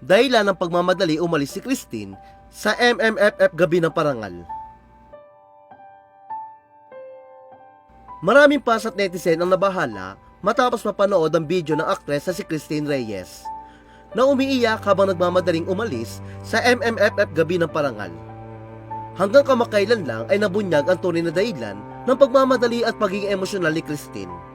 dahilan ng pagmamadali umalis si Christine sa MMFF Gabi ng Parangal. Maraming pas at netizen ang nabahala matapos mapanood ang video ng aktres na si Christine Reyes na umiiyak habang nagmamadaling umalis sa MMFF Gabi ng Parangal. Hanggang kamakailan lang ay nabunyag ang tunay na dahilan ng pagmamadali at pagiging emosyonal ni Christine.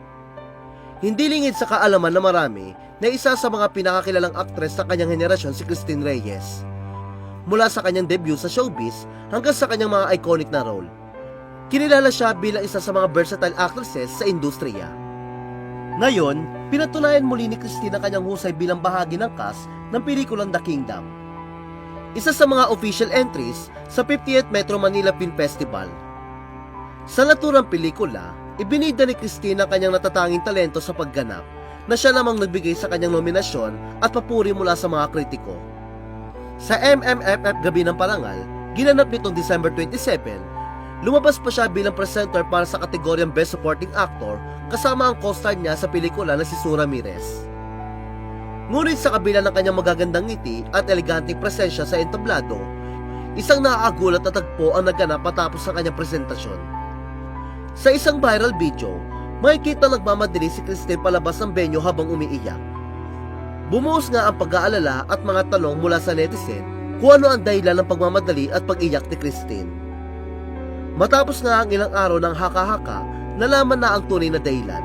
Hindi lingid sa kaalaman na marami na isa sa mga pinakakilalang aktres sa kanyang henerasyon si Christine Reyes. Mula sa kanyang debut sa showbiz hanggang sa kanyang mga iconic na role. Kinilala siya bilang isa sa mga versatile actresses sa industriya. Ngayon, pinatunayan muli ni Christine ang kanyang husay bilang bahagi ng cast ng pelikulang The Kingdom. Isa sa mga official entries sa 50th Metro Manila Film Festival. Sa naturang pelikula, ibinida ni Christine ang kanyang natatanging talento sa pagganap na siya namang nagbigay sa kanyang nominasyon at papuri mula sa mga kritiko. Sa MMFF Gabi ng Parangal, ginanap nitong December 27, lumabas pa siya bilang presenter para sa kategoryang Best Supporting Actor kasama ang co-star niya sa pelikula na si Sue Ramirez. Ngunit sa kabila ng kanyang magagandang ngiti at eleganteng presensya sa entablado, isang nakakagulat na tagpo ang naganap matapos sa kanyang presentasyon. Sa isang viral video, makikita nagmamadali si Christine palabas ng venue habang umiiyak. Bumuhos nga ang pag-aalala at mga tanong mula sa netizen kung ano ang dahilan ng pagmamadali at pag-iyak ni Christine. Matapos nga ang ilang araw ng haka-haka, nalaman na ang tunay na dahilan.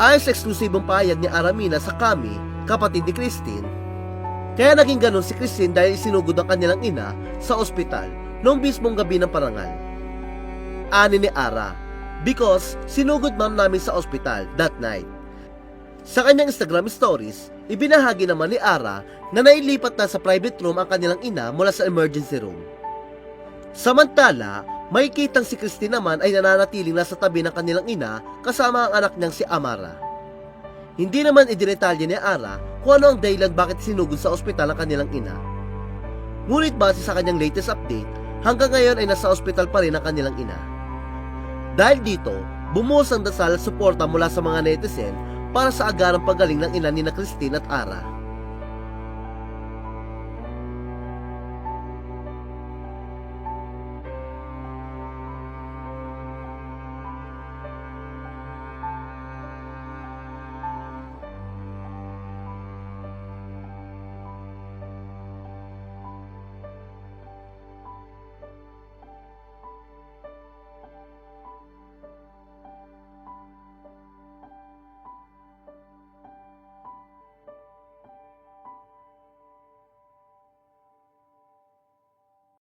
Ayon sa eksklusibong pahayag ni Aramina sa Kami, kapatid ni Christine, kaya naging ganun si Christine dahil sinugod ang kanilang ina sa ospital noong mismong gabi ng parangal. Ani ni Ara, because sinugod ma'am namin sa ospital that night. Sa kanyang Instagram stories, ibinahagi naman ni Ara na nailipat na sa private room ang kanilang ina mula sa emergency room. Samantala, makikitang si Christine naman ay nananatiling nasa tabi ng kanilang ina kasama ang anak niyang si Amara. Hindi naman idinetalye ni Ara kung ano ang dahilan bakit sinugod sa ospital ang kanilang ina. Ngunit base sa kanyang latest update, hanggang ngayon ay nasa ospital pa rin ang kanilang ina. Dahil dito, bumuhos ang dasal suporta mula sa mga netizen para sa agarang pagaling ng ina ni na Christine at Ara.